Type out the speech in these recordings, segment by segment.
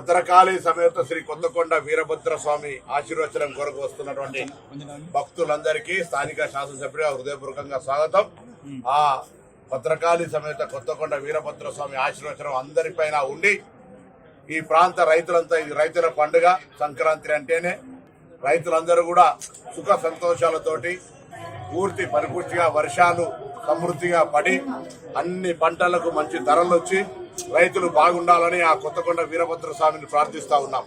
భద్రకాళి సమేత శ్రీ కొత్తకొండ వీరభద్ర స్వామి ఆశీర్వచనం కొరకు వస్తున్నటువంటి భక్తులందరికీ స్థానిక శాసనసభ్యుడిగా హృదయపూర్వకంగా స్వాగతం. ఆ భద్రకాళి సమేత కొత్తకొండ వీరభద్ర స్వామి ఆశీర్వచనం అందరిపైన ఉండి ఈ ప్రాంత రైతులంతా ఇది రైతుల పండుగ సంక్రాంతి అంటేనే రైతులందరూ కూడా సుఖ సంతోషాలతోటి పూర్తి పరిపూర్తిగా వర్షాలు సమృద్ధిగా పడి అన్ని పంటలకు మంచి ధరలు వచ్చి రైతులు బాగుండాలని ఆ కొత్తకొండ వీరభద్ర స్వామిని ప్రార్థిస్తా ఉన్నాం.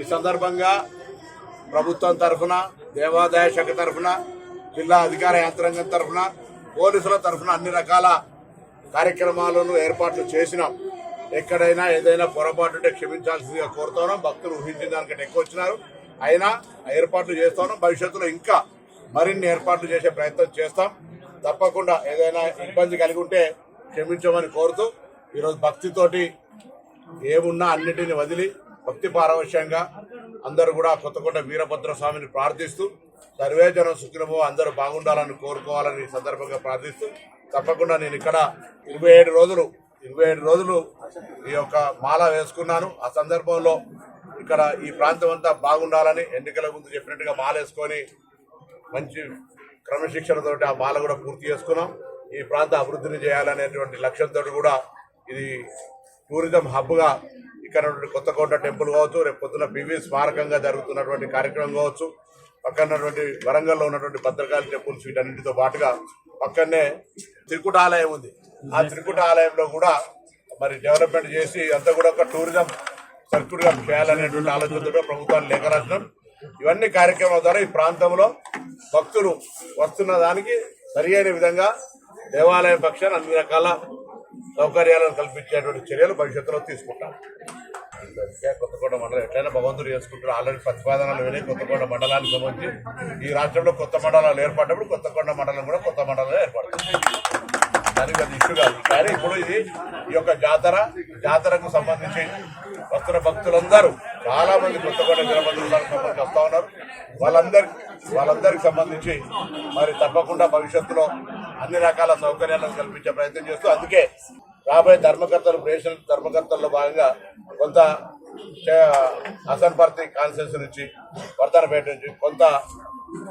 ఈ సందర్భంగా ప్రభుత్వం తరఫున దేవాదాయ శాఖ తరఫున జిల్లా అధికార యంత్రాంగం తరఫున పోలీసుల తరఫున అన్ని రకాల కార్యక్రమాలను ఏర్పాట్లు చేసినాం. ఎక్కడైనా ఏదైనా పొరపాటు ఉంటే క్షమించాల్సిందిగా కోరుతున్నాం భక్తులు ఊహించిన దానికంటే ఎక్కువ వచ్చినారు. అయినా ఏర్పాట్లు చేస్తున్నాం భవిష్యత్తులో ఇంకా మరిన్ని ఏర్పాట్లు చేసే ప్రయత్నం చేస్తాం. తప్పకుండా ఏదైనా ఇబ్బంది కలిగి ఉంటే క్షమించమని కోరుతూ ఈరోజు భక్తితోటి ఏమున్నా అన్నిటిని వదిలి భక్తి పారవశ్యంగా అందరూ కూడా కొత్తకొండ వీరభద్ర స్వామిని ప్రార్థిస్తూ సర్వేజనం సుఖినమో అందరూ బాగుండాలని కోరుకోవాలని ఈ సందర్భంగా ప్రార్థిస్తూ తప్పకుండా నేను ఇక్కడ ఇరవై ఏడు రోజులు ఇరవై ఏడు రోజులు ఈ యొక్క మాల వేసుకున్నాను. ఆ సందర్భంలో ఇక్కడ ఈ ప్రాంతం అంతా బాగుండాలని ఎన్నికల ముందు చెప్పినట్టుగా మాల వేసుకొని మంచి క్రమశిక్షణతోటి ఆ మాల కూడా పూర్తి చేసుకున్నాం. ఈ ప్రాంత అభివృద్ధిని చేయాలనేటువంటి లక్ష్యంతో కూడా ఇది టూరిజం హబ్గా ఇక్కడ కొత్తకోట టెంపుల్ కావచ్చు రేపు పొద్దున పివి స్మారకంగా జరుగుతున్నటువంటి కార్యక్రమం కావచ్చు పక్కనటువంటి వరంగల్లో ఉన్నటువంటి భద్రకాళి టెంపుల్స్ వీటన్నిటితో పాటుగా పక్కనే త్రికుట ఆలయం ఉంది. ఆ త్రికుట ఆలయంలో కూడా మరి డెవలప్మెంట్ చేసి అంతా కూడా ఒక టూరిజం సర్క్యూట్గా చేయాలనేటువంటి ఆలోచనతో ప్రభుత్వాన్ని లేఖ రాసినాం. ఇవన్నీ కార్యక్రమాల ద్వారా ఈ ప్రాంతంలో భక్తులు వస్తున్న దానికి సరి అయిన విధంగా దేవాలయం పక్షాన్ని అన్ని రకాల సౌకర్యాలను కల్పించేటువంటి చర్యలు భవిష్యత్తులో తీసుకుంటాం. కొత్తగూడ మండలం ఎట్లయినా భగవంతుడు చేసుకుంటారు ఆల్రెడీ ప్రతిపాదనలు విని కొత్తగూడ మండలానికి సంబంధించి ఈ రాష్ట్రంలో కొత్త మండలాలు ఏర్పడినప్పుడు కొత్తకొండ మండలం కూడా కొత్త మండలం ఏర్పడుతుంది. దానికి అది ఇష్యూ కాదు. కానీ ఇప్పుడు ఇది ఈ యొక్క జాతర జాతరకు సంబంధించి వస్తున్న భక్తులందరూ చాలా మంది కొత్తకోట వీరభద్రులకు సంబంధించి వస్తా ఉన్నారు. వాళ్ళందరి వాళ్ళందరికి సంబంధించి మరి తప్పకుండా భవిష్యత్తులో అన్ని రకాల సౌకర్యాలను కల్పించే ప్రయత్నం చేస్తూ అందుకే రాబోయే ధర్మకర్తలు ప్రేషన్ ధర్మకర్తల్లో భాగంగా కొంత హసన్పర్తి కాన్సెన్స్ నుంచి వర్ధనపేట నుంచి కొంత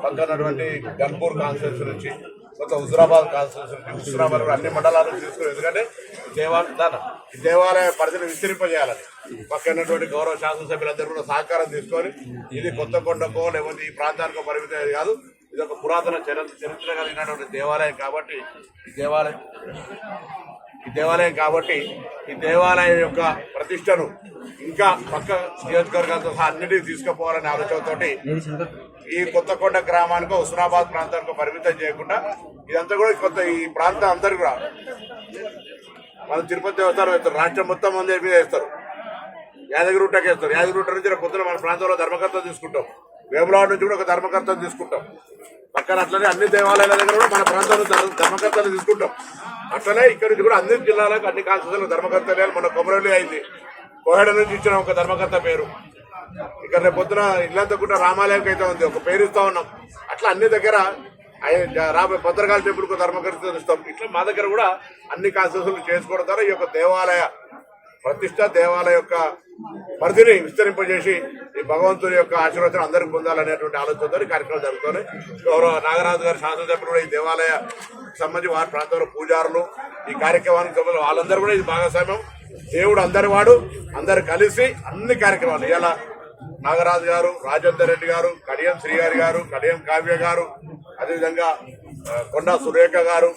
పక్కనటువంటి గన్పూర్ కాన్సెన్స్ నుంచి కొంత హుజరాబాద్ కాన్సెన్స్ నుంచి హుజురాబాద్ అన్ని మండలాలను తీసుకుని ఎందుకంటే దేవాలయం దేవాలయ దేవాలయ పరిధిని విస్తరింపజేయాలని. పక్కనటువంటి గౌరవ శాసనసభ్యులందరూ కూడా సహకారం తీసుకొని ఇది కొత్త కొండకో లేకపోతే ఈ ప్రాంతానికో పరిమితం కాదు ఇది ఒక పురాతన చరిత్ర చరిత్ర కలిగినటువంటి దేవాలయం కాబట్టి ఈ దేవాలయం ఈ దేవాలయం కాబట్టి ఈ దేవాలయం యొక్క ప్రతిష్టను ఇంకా పక్క నియోజకవర్గాలతో సహా అన్నిటికీ తీసుకుపోవాలనే ఆలోచనతోటి ఈ కొత్తకొండ గ్రామానికి హుస్నాబాద్ ప్రాంతానికి పరిమితం చేయకుండా ఇదంతా కూడా కొత్త ఈ ప్రాంతం అందరు కూడా మన తిరుపతి దేవస్థానం వేస్తారు. రాష్ట్రం మొత్తం మంది మీద వేస్తారు. యాదగిరిగుట్టకి వేస్తారు యాదగిరిగుట్ట నుంచి రేపు మన ప్రాంతంలో ధర్మకర్త తీసుకుంటాం. వేములవాడ నుంచి కూడా ఒక ధర్మకర్తలు తీసుకుంటాం. పక్కన అట్లనే అన్ని దేవాలయాల దగ్గర కూడా మన ప్రాంతంలో ధర్మకర్తలు తీసుకుంటాం. అట్లనే ఇక్కడ నుంచి కూడా అన్ని జిల్లాలకు అన్ని కాన్స్టిట్యూషన్లు ధర్మకర్తలు. మన కొమరవెల్లి అయింది. కోహెడ నుంచి ఇచ్చిన ఒక ధర్మకర్త పేరు. ఇక్కడ రేపు పొద్దున ఇల్లంతా కూడా రామాలయంకి అయితే ఉంది. ఒక పేరు ఇస్తా ఉన్నాం. అట్లా అన్ని దగ్గర రాబోయే భద్రకాళి టెంపుల్ ధర్మకర్త ఇస్తాం. ఇట్లా మా దగ్గర కూడా అన్ని కాన్స్టిట్యూషన్లు చేసుకోవడం ద్వారా ఈ యొక్క దేవాలయ ప్రతిష్ట దేవాలయ యొక్క పరిధిని విస్తరింపజేసి భగవంతుని యొక్క ఆశీర్వచనం అందరికి పొందాలనేటువంటి ఆలోచనతో కార్యక్రమాలు కార్యక్రమం గౌరవ నాగరాజు గారి శాసనసభ్యులు కూడా ఈ దేవాలయ సంబంధించి వారి ప్రాంతంలో పూజారులు ఈ కార్యక్రమానికి సంబంధించి వాళ్ళందరూ కూడా ఇది భాగస్వామ్యం. దేవుడు అందరి వాడు అందరు కలిసి అన్ని కార్యక్రమాలు. ఇలా నాగరాజు గారు రాజేందర్ రెడ్డి గారు కడియం శ్రీగారి గారు కడియం కావ్య గారు అదేవిధంగా కొండా సురేఖ గారు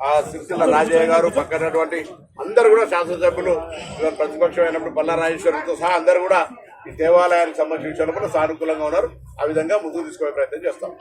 ఆ సిరిసిల్ల రాజయ్య గారు పక్కనటువంటి అందరు కూడా శాసనసభ్యులు ఇవాళ ప్రతిపక్షం అయినప్పుడు పల్లా రాజేశ్వరితో సహా అందరు కూడా ఈ దేవాలయానికి సంబంధించిన కూడా సానుకూలంగా ఉన్నారు. ఆ విధంగా ముందుకు తీసుకునే ప్రయత్నం చేస్తాం.